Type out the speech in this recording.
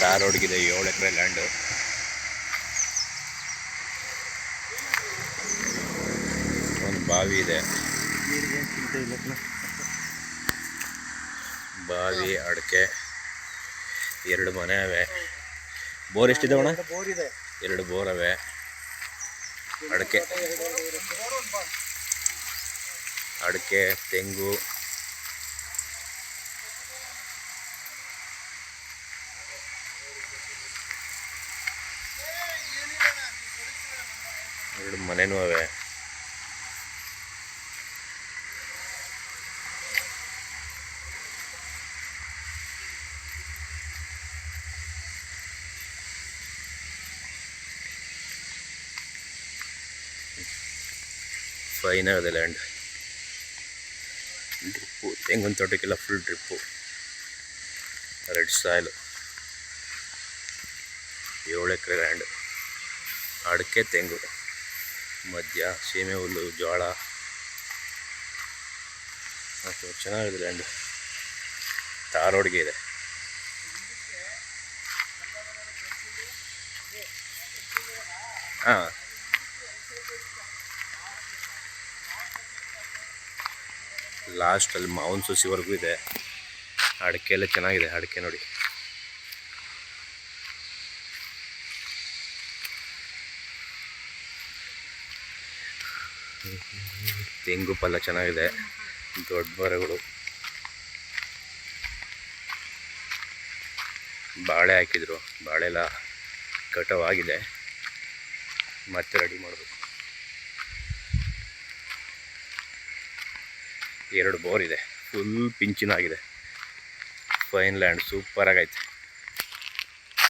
ತಾರ್ ರೋಡ್ಗಿದೆ ಏಳು ಎಕರೆ ಲ್ಯಾಂಡು ಒಂದು ಬಾವಿ ಇದೆ. ಬಾವಿ, ಅಡಿಕೆ, ಎರಡು ಮನೆ ಅವೆ ಬೋರ್ ಎಷ್ಟಿದೆ ಅಣ್ಣ? ಎರಡು ಬೋರ್ ಅವೆ ಅಡಿಕೆ. ಅಡಿಕೆ, ತೆಂಗು. ಎರಡು ಮನೆನೂ ಅವೆ. ಫೈನ್ ಆಗಿದೆ ಲ್ಯಾಂಡ್ ಡ್ರಿಪ್ಪು ತೆಂಗಿನ ತೋಟಕ್ಕೆಲ್ಲ ಫುಲ್ ಡ್ರಿಪ್ಪು ರೆಡ್ ಸಾಯಿಲು ಏಳು ಎಕರೆ ಲ್ಯಾಂಡ್ ಅಡಿಕೆ, ತೆಂಗು. ಮಧ್ಯ ಸೀಮೆ ಹುಲ್ಲು, ಜೋಳ. ಚೆನ್ನಾಗಿದೆ ಲ್ಯಾಂಡ್ ತಾರ್ ರೋಡ್ಗೆ ಇದೆ. ಹಾಂ. ಲಾಸ್ಟಲ್ಲಿ ಮಾವಿನ ಸಸಿವರೆಗೂ ಇದೆ. ಅಡಿಕೆ ಎಲ್ಲ ಚೆನ್ನಾಗಿದೆ, ಅಡಿಕೆ ನೋಡಿ. ತೆಂಗು ಪಲ್ಲ ಚೆನ್ನಾಗಿದೆ. ದೊಡ್ಡ ಮರಗಳು. ಬಾಳೆ ಹಾಕಿದ್ರು. ಬಾಳೆ ಎಲ್ಲ ಕಟವಾಗಿದೆ. ಮತ್ತೆ ರೆಡಿ ಮಾಡಬೇಕು. ಎರಡು ಬೋರ್ ಇದೆ. ಫುಲ್ ಪಿಂಚಿನಾಗಿದೆ. ಫೈನ್ ಲ್ಯಾಂಡ್ ಸೂಪರ್ ಆಗೈತೆ.